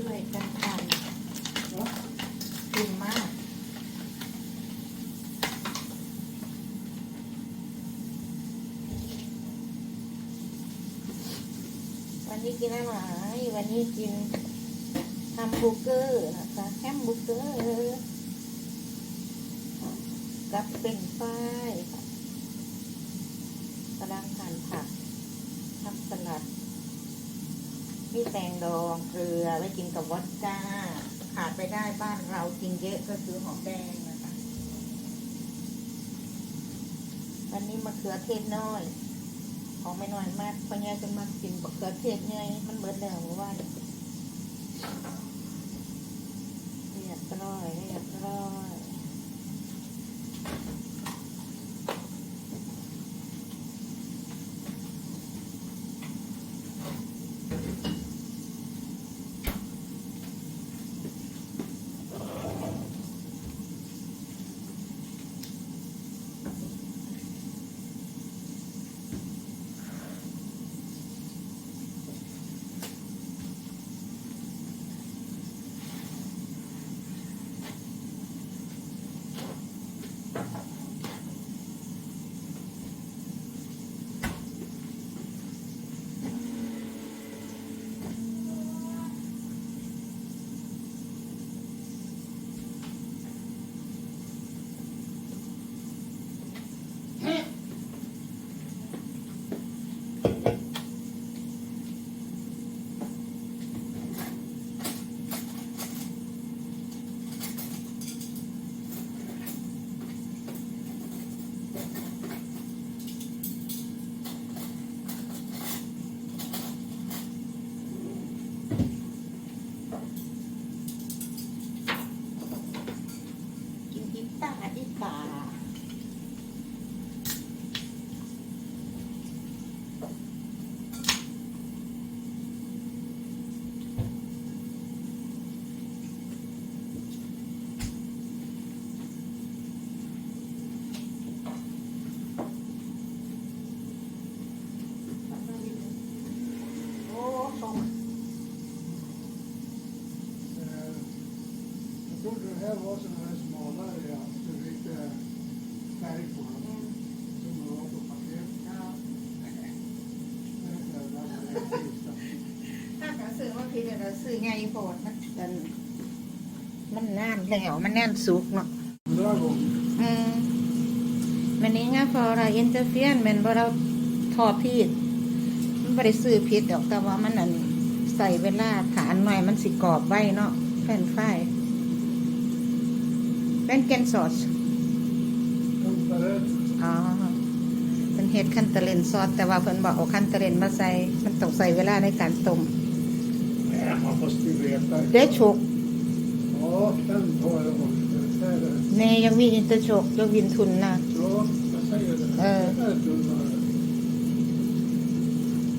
ช่วยกันทำกินมาก วันนี้กินอะไรวันนี้กินแฮมบูร์เกอร์นะคะแฮมบูร์เกอร์กับเป็นฝ้ายค่ะกำลังหั่นผักทำสลัด มีแตงดองเกลือไว้กินกับวอดก้า ขาดไปได้บ้านเรากินเยอะก็คือหอมแดงนะคะ วันนี้มะเขือเทศน้อย ของไม่น้อยมากเพราะแง่จะมากินมะเขือเทศไงมันเบิดแล้วเมื่อวานเรียบร้อย แล้วมันแน่นสุกเนาะ Andra gången. อืมมันนี้ง่ายพอเราอินเตอร์เฟียนมันบ่เราทอพีดมันบ่ได้ซื้อผิดดอกแต่ว่ามันนั่นใส่เวลาฐานหน่อยมันสิกรอบไว้เนาะแผ่นฝ้ายเป็นแกนซอส Pumpar ut. อ๋อเป็นเห็ดคันตะเลนซอสแต่ว่าเพิ่นบอกเอาคันตะเลนมาใส่มันต้องใส่เวลาในการต้ม Nej, man måste ju veta. เด้ฉุก Ja, den tar jag bort. Det här är... เนยังวินอินเตอร์ชกยังวินทุนนะ Ja, jag säger det. Eh. Det här är tunnare.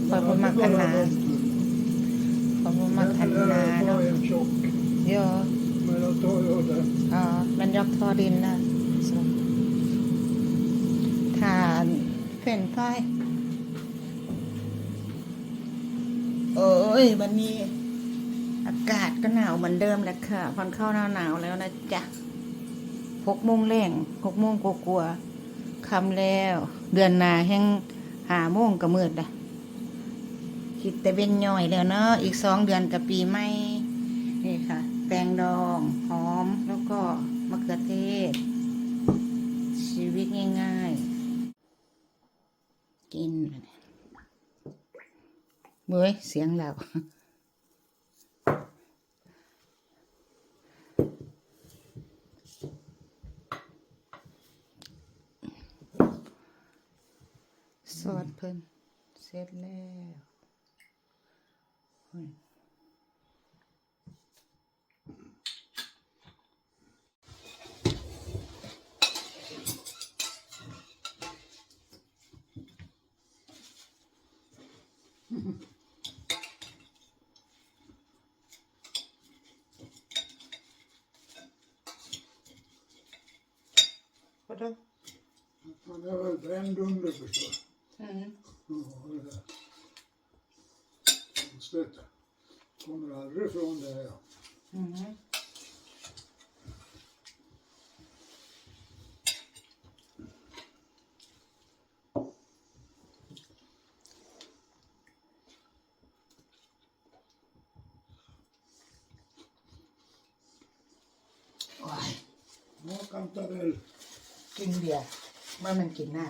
Får på Ja, det är mackan bara här. de tunna. ของมันคัน Den นา där เนาะ tar en tjock. เยอะ Men jag tar ju den. อ๋อมันยกทอดินนะทานเฟ้นไฟโอ้ยวันนี้อากาศก็หนาวเหมือนเดิมแหละค่ะพอนเข้าหน้าหนาวแล้วนะจ๊ะหกโมงแรงหกโมงกลัวๆคำแล้ว เดือนหนาแห้งหาโมงก็มืดละคิดแต่เป็นย่อยแล้วเนาะอีกสองเดือนกับปีใหม่นี่ค่ะ แตงดองหอมแล้วก็มะเขือเทศ ชีวิตง่ายๆ กินเบ้ยเสียงเราสวัสดเพิ่นเสร็จแล้วอุ้ย Vadå? Ja, det var bränd under förstår du. Mm. Ja, det där. Konstigt. Kommer aldrig från det här. อืมโกินเบียร์เมื่อมันกินหน้า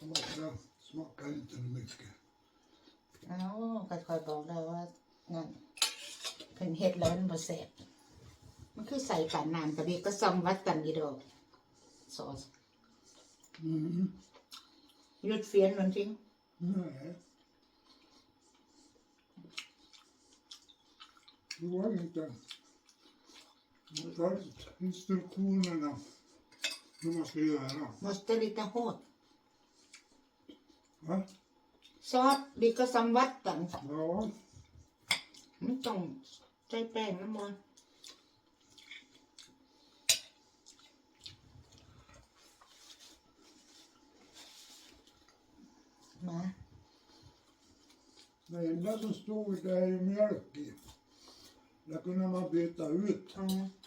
Smakar, smakar inte mycket. เอ้าก็คอยบอกแล้วว่านั่นเพิ่นเฮ็ดแล้วมันบ่แซ่บมันคือใส่ป่านนานกะบีก็ซ้ำวัดกันอีดอกซอส Mm. หยุดเฟียนมันทิ้ง Nej. Det var inte. Man tar instruktionerna hur man ska göra. มอสเตอริตาโฮด Va? ซอสบีก็ซ้ำวัดกัน Ja, มันต้องใส่แป้งน้ำมันมา det enda som stod det är ju mjölk i. Där kunde man byta ut. อื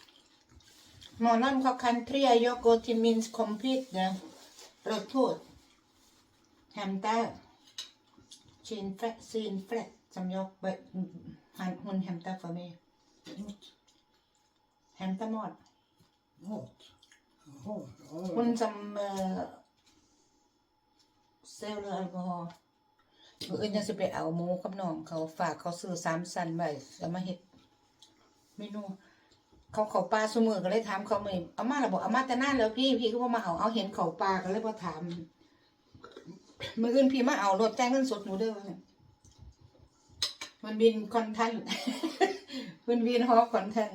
มหมอนั่นเขาคันเทรียโยโกทิมินส์คอมพิวเนอร์ประทูดแฮมเตอร์ชินแฟรซีนแฟรจำยกไปหันหุ่นแฮมเตอร์ฟอร์เมแฮมเตอร์หมด Mat. Jaha, ja, คุณ ja. จำเอ่อเซลล์แอลกอฮอล์มื่ออื่นจะไปเอาหมูกับน้องเขาฝากเขาซื้อสามสันไว้แล้วมาเฮ็ดเมนู เขาเขาปลาสมือก็เลยถามเขาไม่เอามาหรอบอกเอามาแต่นานแล้วพี่พี่ก็บ่มาเอาเอาเห็นเขาปลาก็เลยบ่ถามมื่ออื่นพี่มาเอารถแจ้งเงินสดหนูเด้อมันบินคอนทันมันบินฮอคอนทัน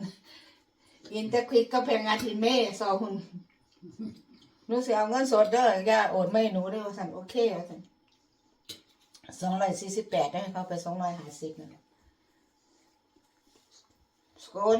อินเตอร์ควิกก็เพงงานทีเม่ซอหุ่นหนูสิเอาเงินสดเด้อย่าโอนไม่หนูเด้อว่าสั่นโอเคว่าสั่นสองร้อยสี่สิบแปดได้ให้เขาไปสองร้อยห้าสิบนั่นแหละสกุล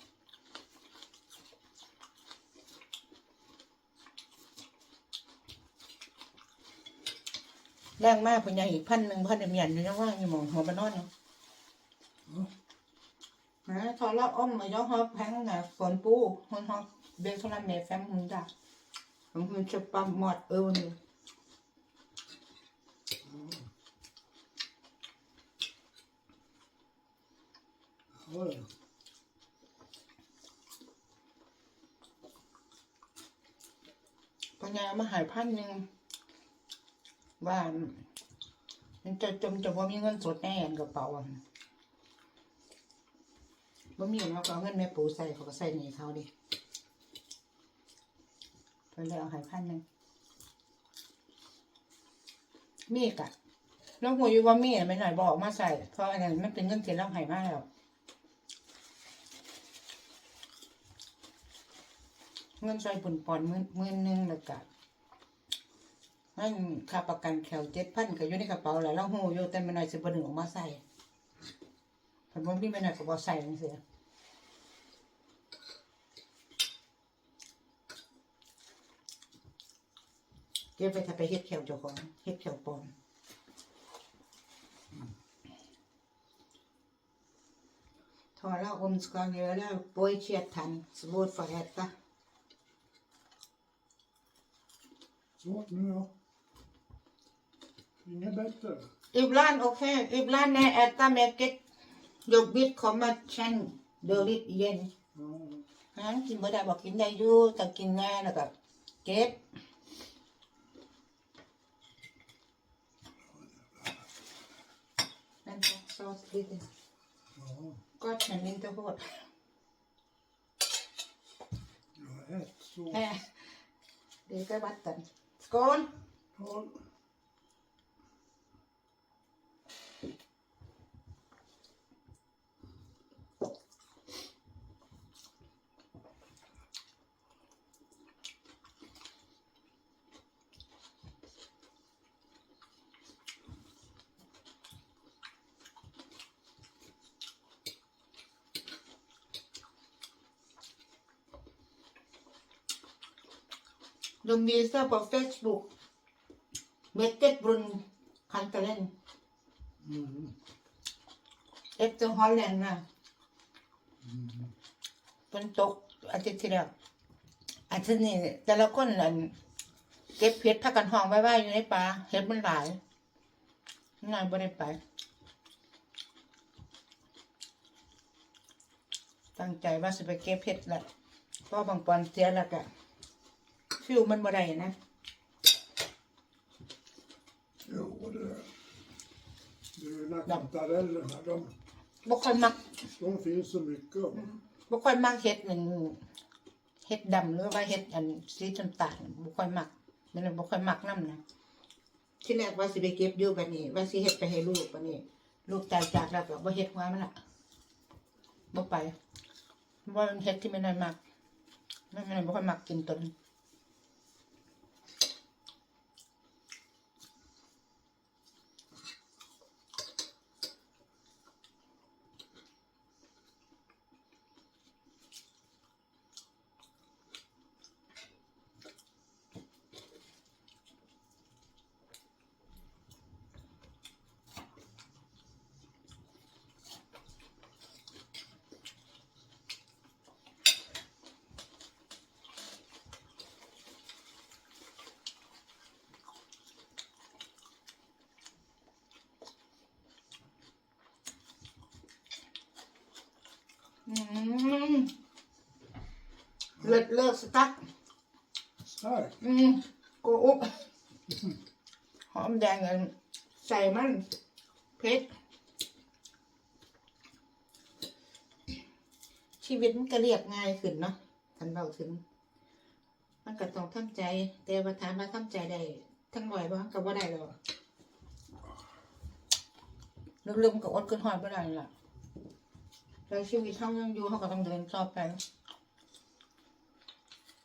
แม่ปู่ห้าร้อยมันค่ากับเขาวแรงมากเพิ่นยังอีกพันหนึ่งพันเดียมยันอยู่ยังว่างอยู่หมองหัวบานนอนอยู่ Ja. นะทอละอ้อมมาย่อฮอแพงนะฝนปูมันฮอเบลทลาเมแฟมหุ่นจ้ะผมคุณจะปั๊มหมดเออนี่ Ja, ja. ปัญญามาหายพันหนึ่ง ว่ามันจะจมจะว่ามีเงินสดแน่นกระเป๋าอะว่มีแล้วก็เอาเงินแม่ปูใส่เขาก็ใส่หนีเขาดิเพิ่นเลยเอาหายพันหนึ่งมีกะแล้วหัวอยู่ว่ามีอะไม่หน่อยบอกมาใส่ เพราะอันนั้นมันเป็นเงินเสียแล้วหายมากแล้วเงินใส่ปุ่นปอนมื่นมื่นหนึ่งแล้วกะ นั่นค่าประกันแขวเจ็ดพันก็อยู่ในกระเป๋าแหละแล้วหูอยู่แต่ไม่หน่อยสิบหนึ่งออกมาใส่แต่บ่มีไม่หน่อยก็บอใส่จังซี่เก็บไปถ้าไปเฮ็ดแขวเจ้าของเฮ็ดแขวปลอมทอแล้วอมสกอนเยอะแล้วโปรยเชียดทันสบู่ฝอยตะ Så, nu då. Inget bättre. Ibland okej, ibland när jag äter mycket jobbigt kommer känn dåligt igen. Ja, ฮะกินบ่ได้บอกกินได้อยู่แต่กินง่ายแล้วก็เก็บนั่นก็ซอสดิ ja. ก็ฉันนินจะพูด Jag ät så. แฮะเดี๋ยวก็วัดกันสกอน Skål. De visar på Facebook Vätterbrunn kanalen Mm. efter Holland นะ Mm. ฝนตกอาทิตย์ที่แล้วอาทิตย์นี้แต่ละคนอันเก็บเห็ดพักกันห้องไว้ไว้อยู่ในป่าเห็ดมันหลายงานบ่ได้ไป ตั้งใจว่าจะไปเก็บเห็ดแหละเพราะบางปอนเสียแล้วก็ ฟิวมันบ่ได้นะ Jo, det är det. är ju kantarellerna, de, บ่ค่อยมัก de finns så mycket av. บ่ค่อยมักเห็ดนั่นเห็ดดำหรือว่าเห็ดอันสีน้ำตาลบ่ค่อยมักนั่นแหละบ่ค่อยมักนํนะที่แรกว่าสิไปเก็บอยู่บัดนี้ ว่าสิเฮ็ดไปให้ลูกบัดนี้ ลูกตายจากแล้วก็บ่เฮ็ดหัวมันละบ่ไปบ่มันเฮ็ดที่ไม่น้อยมักไม่ไม่บ่ค่อยมักกินตน เลิศเลิศสตั๊ก Stark. อืมโกอุบหอมแดงอันใส่มันเผ็ดชีวิตมันก็เรียบง่ายขึ้นเนาะทันเบาถึง มันก็ต้องทำใจ แต่ว่าถามมาทำใจได้ ทั้งหน่อยบ้างก็บ่ได้หรอกลึกๆมันก็อดขึ้นหอยบ่ได้ล่ะ แต่ชีวิตเขายังอยู่เขาก็ต้องเดินต่อไป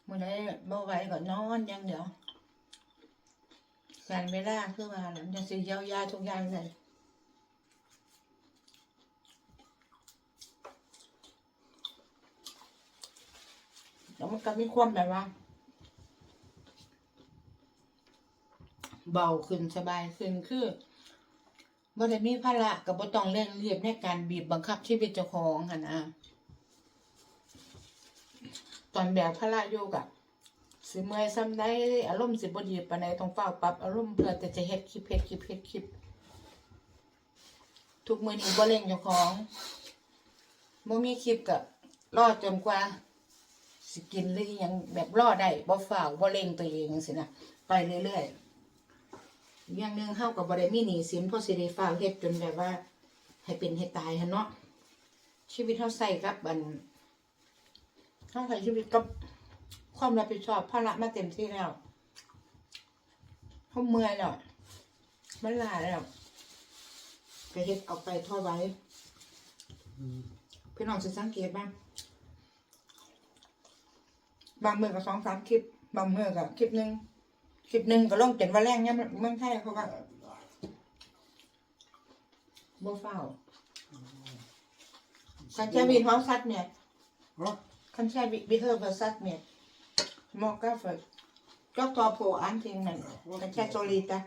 เมื่อไรบ่ไหวก็นอนอย่างเดียวการเวลาคือว่าหลังจากสิเยียวยาทุกอย่างเลยแล้วมันก็มีความแบบว่า เบาขึ้นสบายขึ้นคือ บ่ได้มีภาระกับบ่ต้องเร่งรีบในการบีบบังคับชีวิตเจ้าของหั่นนะตอนแบกภาระอยู่กับสิเมื่อยซ้ำได้อารมณ์สิบ่ดีปานใดต้องเฝ้าปรับอารมณ์เพื่อแต่จะเฮ็ดคลิปเฮ็ดคลิปเฮ็ดคลิปทุกมื้อนี้บ่เร่งเจ้าของบ่มีคลิปก็รอจนกว่าสิกินหรือยังแบบรอได้บ่ฝ้าวบ่เร่งตัวเองจังซี่นะไปเรื่อยๆ อย่างหนึ่งเฮากับบ่ได้มีหนีสินเพราะสิได้ฟ้าเฮ็ดจนแบบว่า ให้เป็นให้ตายหั่นเนาะชีวิตเฮาใส่กับอันเฮาใช้ชีวิตกับความรับผิดชอบภาระมาเต็มที่แล้วเฮาเมื่อยแล้วมันลาแล้วก็เฮ็ดเอาไปท่าไว้พี่น้องสิสังเกตบ้างบางเมื้อก็สองสามคลิป บางเมื้อก็คลิปหนึ่ง คลิปหนึงก็ลงเป็นว่าแรงเนี่ยามเมืองไทยเขาว่า Jävlar. บ่เฝ้าคันแค่วินเฮาซัดเนี่ย Va? คันแค่วิเฮอร์เบอร์ซัดเนี่ยมอกาเฟอร์ก็ตัวโพอันทิ้งนั่นคันแค่โซลีตา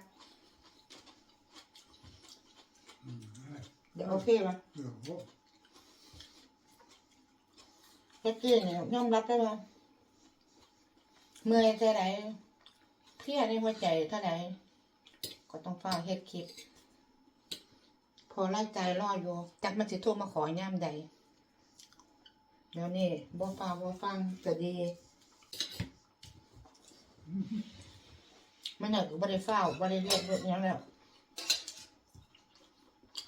Mm, nej. เดี๋ยวโอเคป่ะ Jaha. แค่กี้เนี่ยยอมรับได้ป่ะเมื่อยเท่าไหร่เพ ลียในหัวใจเท่าไหร่ก็ต้องเฝ้าเฮ็ดคลิป พอไล่ใจรออยู่ จักมันสิโทรมาขอย่ามใดเดี๋ยวนี้บ่ฟ้าบ่ฟังจะดี มันน่ะก็บ่ได้เฝ้าบ่ได้เรียกรถหยังแล้ว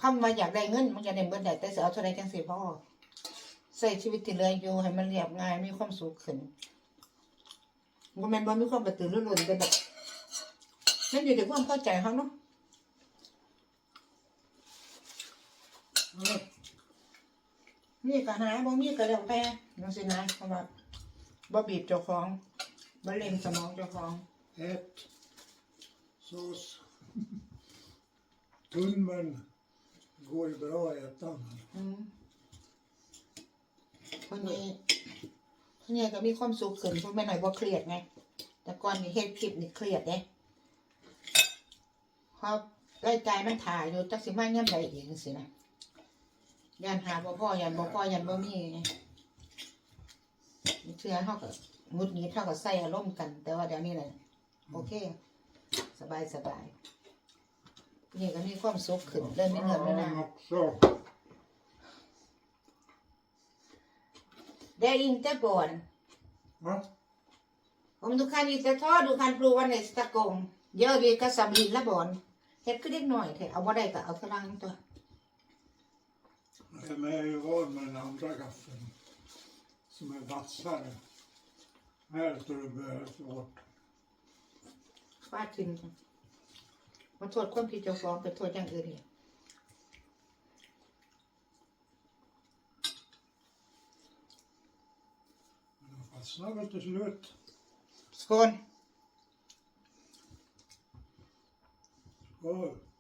คำว่าอยากได้เงิน มันจะได้เบิดได้แต่เสิเอาเท่าใดจังสิพ่อใช้ชีวิตที่เหลืออยู่ให้มันเรียบง่ายมีความสุขขึ้นบ่แม่นบ่มีความกระตือรือร้นแต่แบบ มันอยู่ที่ความเข้าใจเฮาเนาะ Ja. มีก็หาบ่มีก็แล้วแต่จังซี่นะเพราะว่าบ่บีบเจ้าของบ่เล่นสมองเจ้าของ Ett. Sås. Tunn men går ju bra att äta. อืมคนนี้คนนี้ก็มีความสุขขึ้นเพราะแม่หน่อยบ่เครียดไง แต่ก่อนนี่เฮ็ดคลิปนี่เครียดเด้เพราะรายจ่ายมันถ่ายอยู่จักสิมาย่ำใดเองสินะยันหาบ่พ่อยันบ่พ่อยันบ่มีไงเชื่อเฮาก็งุดหงิดเฮาก็ใส่อารมณ์กัน แต่ว่าเดี๋ยวนี้น่ะโอเค สบายสบายนี่ก็มีความสุขขึ้นเริ่มมีเงินแล้วนะ också. Det är inte barn. Va? Om du kan inte ta, du kan prova nästa gång. Gör lika som lilla barn. เฮ็ดคือ เด็กหน่อยเถอะเอาบ่ได้ก็เอาฝรั่งตัว Men jag är ju van med den andra gaffeln. Som är vassare. Här står det börjar svårt. ฟาดทิมมาโทษความผิดเจ้าของไปโทษอย่างอื่นอีก Men de fastnar väl till slut. ส กน Skål.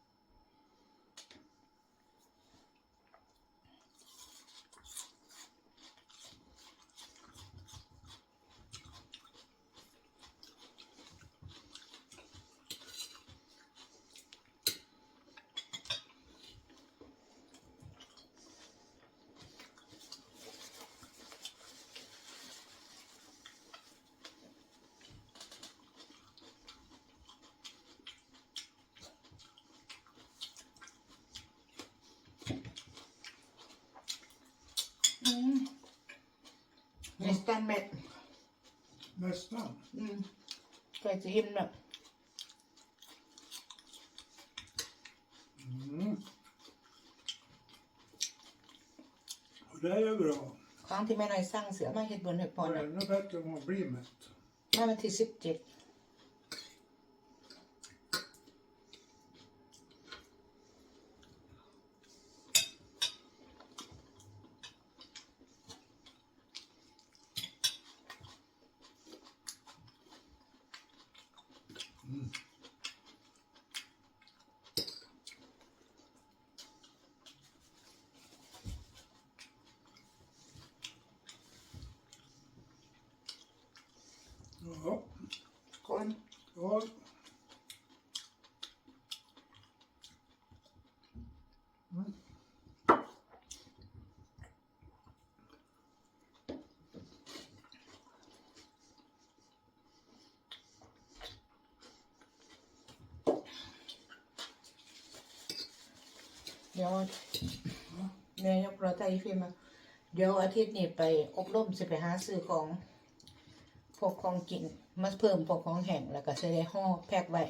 อืม nästan mätt Nästan. อืมใกล้จะอิ่มแล้ว Mm. Och det är ju bra. ครั้งที่แม่น้อยสร้างเสือมาเฮ็ดบนเฮ็ดพอ Det är นะ ännu bättre om man blir mätt. มาวันที่สิบเจ็ด Ja. คน Skål. เดี๋ยวแม่ยกรถไทยฟิล์มาเดี๋ยวอาทิตย์นี้ไปอบรมสิไปหาซื้อของ พวกของกินมาเพิ่มพวกของแห้งแล้วก็จะได้ห่อแพ็คไว้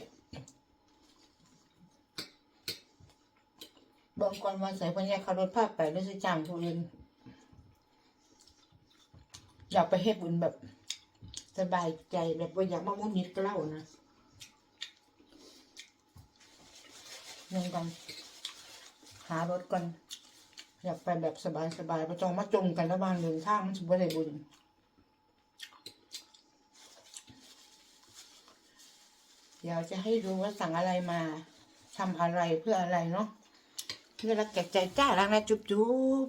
บางก่อนว่าใส่พญาคารถภาพไปแล้วจะจ้างผู้อื่นอยากไปเฮ็ดบุญแบบ สบายใจแบบว่าอยากมามุ่นนิดก็เล่านะยังกัน หารถก่อน อยากไปแบบสบายๆไม่ต้องมาจมกันระหว่างเดินทางมันสุบได้บุญ เดี๋ยวจะให้ดูว่าสั่งอะไรมาทำอะไรเพื่ออะไรเนาะเพื่อรักแก่ใจจ้ารักนะจุ๊บจุ๊บ